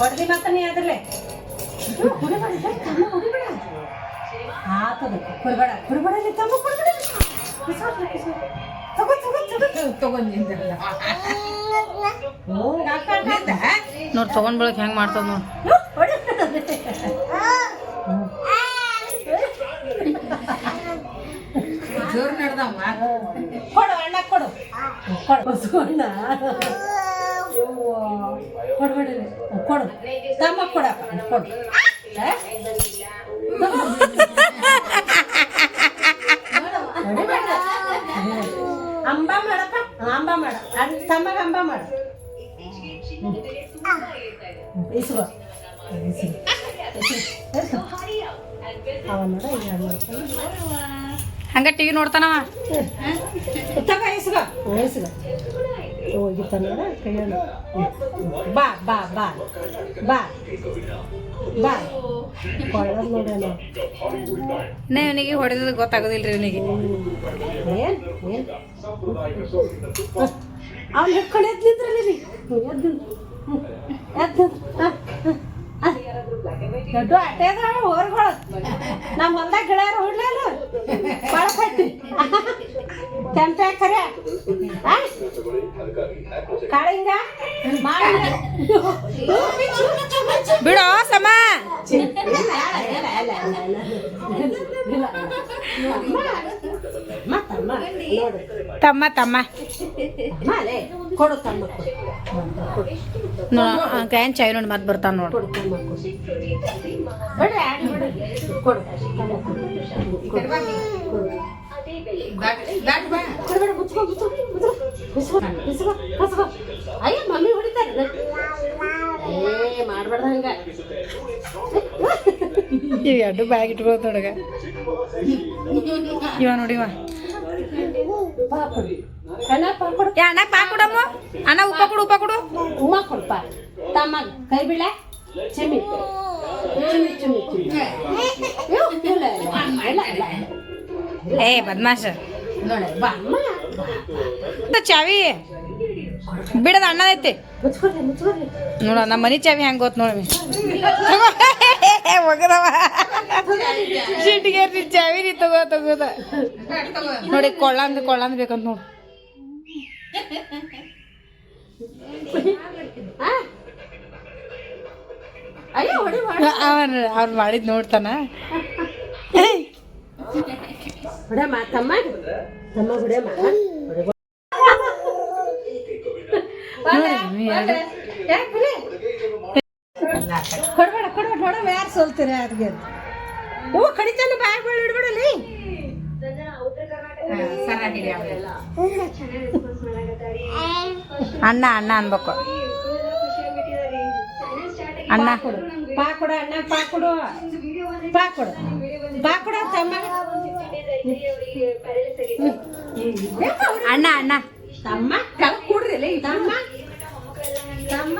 ಹೊಡೆದಿ ಮಾತನೇ ನೀ ಅದ್ರಲ್ಲೇ. ಕುಡಿಬೇಡ ತಮ್ಮ ಕುಡಿಬೇಡ ಆತದ ಕುಡಿಬೇಡ ಕುಡಿಬೇಡ ಇಲ್ಲಿ ತಮ್ಮ ಕುಡಿಬೇಡ ನೋಡ್ ತಗೊಂಡ್ ಬಳಕ್ ಹೆಂಗ್ ಮಾಡ್ತದ ನೋಡ್. ಜೋರ್ ನಡ್ದಮ್ಮ ಕೊಡು ಅಣ್ಣ ಕೊಡು. ಕೊಡು ಯವ್ವ. ಕೊಡ್ಬೇಡ. ಕೊಡು ತಮ್ಮ ಕೊಡಪ್ಪ ಕೊಡು. ಅಂಬ ಮಾಡಪ್ಪ. ಅಂಬ ಮಾಡ. ತಮ್ಮಗ ಅಂಬ ಮಾಡ. ಇಸ್ಕೋ. ಹಂಗ ಟಿವಿ ನೋಡ್ತಾನವ? ತಗ ಇಸ್ಗ ಇಸ್ಕೋ. ಹೋಗಿತ್ತ ನೋಡ ಕೈಯನ್ನು ಬಾ ಬಾ ಬಾ ಬಾ ಬಾ. ಕೊಳ್ಳೋದು ನೋಡೋಣ. ಇನ್ನ ಇವನಿಗೆ ಗೊತ್ತಾಗೋದಿಲ್ಲ ರೀ ಇವನಿಗೆ. ಏನ್ ಏನ್? ಅವ್ನು ಹಿಡ್ಕೊಂಡು ಎದ್ದು ರೀ ನೀ ಎದ್ದು ಎದ್ದು ದೊಡ್ಡ ಅಟ್ಟೆ ಅದಾವ ಹೊರಗಳು ನಮ್ಮ ಹೊಲ್ದಾಗ ಗೆಳೆಯರು ಹೊಡ್ಲಲ್ಲ. ಕಟ್ಟಿ ಕೆಂಪೆ ಕರೆ? ಕಾಳಿಂಗ? ಬಿಡೋ ಸಮ. ತಮ್ಮ ತಮ್ಮ. ಕೊಡು ತಮ್ಮ ಗ್ರ್ಯಾಂಡ್ ನೋಡಿ ಮತ್ತೆ ಬರ್ತಾನ ನೋಡ್. ಕೊಡು. ಅಯ್ಯ ಮಮ್ಮಿ ಹೊಡಿತಾರೆ. ಏ ಮಾಡ್ಬೇಡ ಹಂಗ. ಇವ್ ಎರಡು ಬ್ಯಾಗ್ ಇಟ್ಕೋತ ನೋಡಗ ಇವ ನೋಡಿವ ಅಣ್ಣ ಪಾ ಕೊಡು ಯಾ ಅಣ್ಣ ಪಾ ಕೊಡಮ್ಮ ಅಣ್ಣ ಉಪ್ಪ ಕೊಡು ಉಪ್ಪ ಕೊಡು. ಉಮ್ಮ ಕೊಡ್ಪ ತಮ್ಮ ಕೈ ಬೀಳ. ಚಿಮ್ಮಿ. ಚಿಮ್ಮಿ ಚಿಮ್ಮಿ ಏ ಬದ್ಮಾಶ. ಚಾವಿ? ಬಿಡದ ಅಣ್ಣದೈತಿ. ಐತಿ ನೋಡ ನಮ್ಮ ಮನಿ ಚಾವಿ ಹೆಂಗ್ ಗೊತ್ತ ನೋಡಿ. ಒಗದವ. ಸಿಟ್ಟಿಗೆ ಚಾವಿ ನೀ ತಗೋ ತಗೋದ ನೋಡಿ ಕೊಳ್ಳಂದ್ ಕೊಳ್ಳಂದ್ ಬೇಕಂತ ನೋಡು. ಅವ್ರು ಮಾಡಿದ್ ನೋಡ್ತಾನ. ಹೊಡಮ್ಮ ತಮ್ಮ? ಕೊಡ್ಬೇಡ ಕೊಡ್ಬೇಡ. ನೋಡಮ್ಮ ಯಾರು ಸೋಲ್ತೀರ ಅದ್ಗೆ ಹ್ಞೂ ಕಡಿತಾನೆ ಬಾಯ್ ಮಾಡಿ ಇಡ್ಬಿಡಲಿ ಅಣ್ಣ ಅಣ್ಣ ಅನ್ಬೇಕು. ಅಣ್ಣ ಕೊಡು. ಪಾ ಕೊಡು ಅಣ್ಣ ಪಾ ಕೊಡು. ಪಾ ಕೊಡು. ಪಾ ಕೊಡು ತಮ್ಮ ಅಣ್ಣ ಅಣ್ಣ ತಮ್ಮ ಕೆಳಗೆ ಕೊಡ್ರಿ ತಮ್ಮ ತಮ್ಮ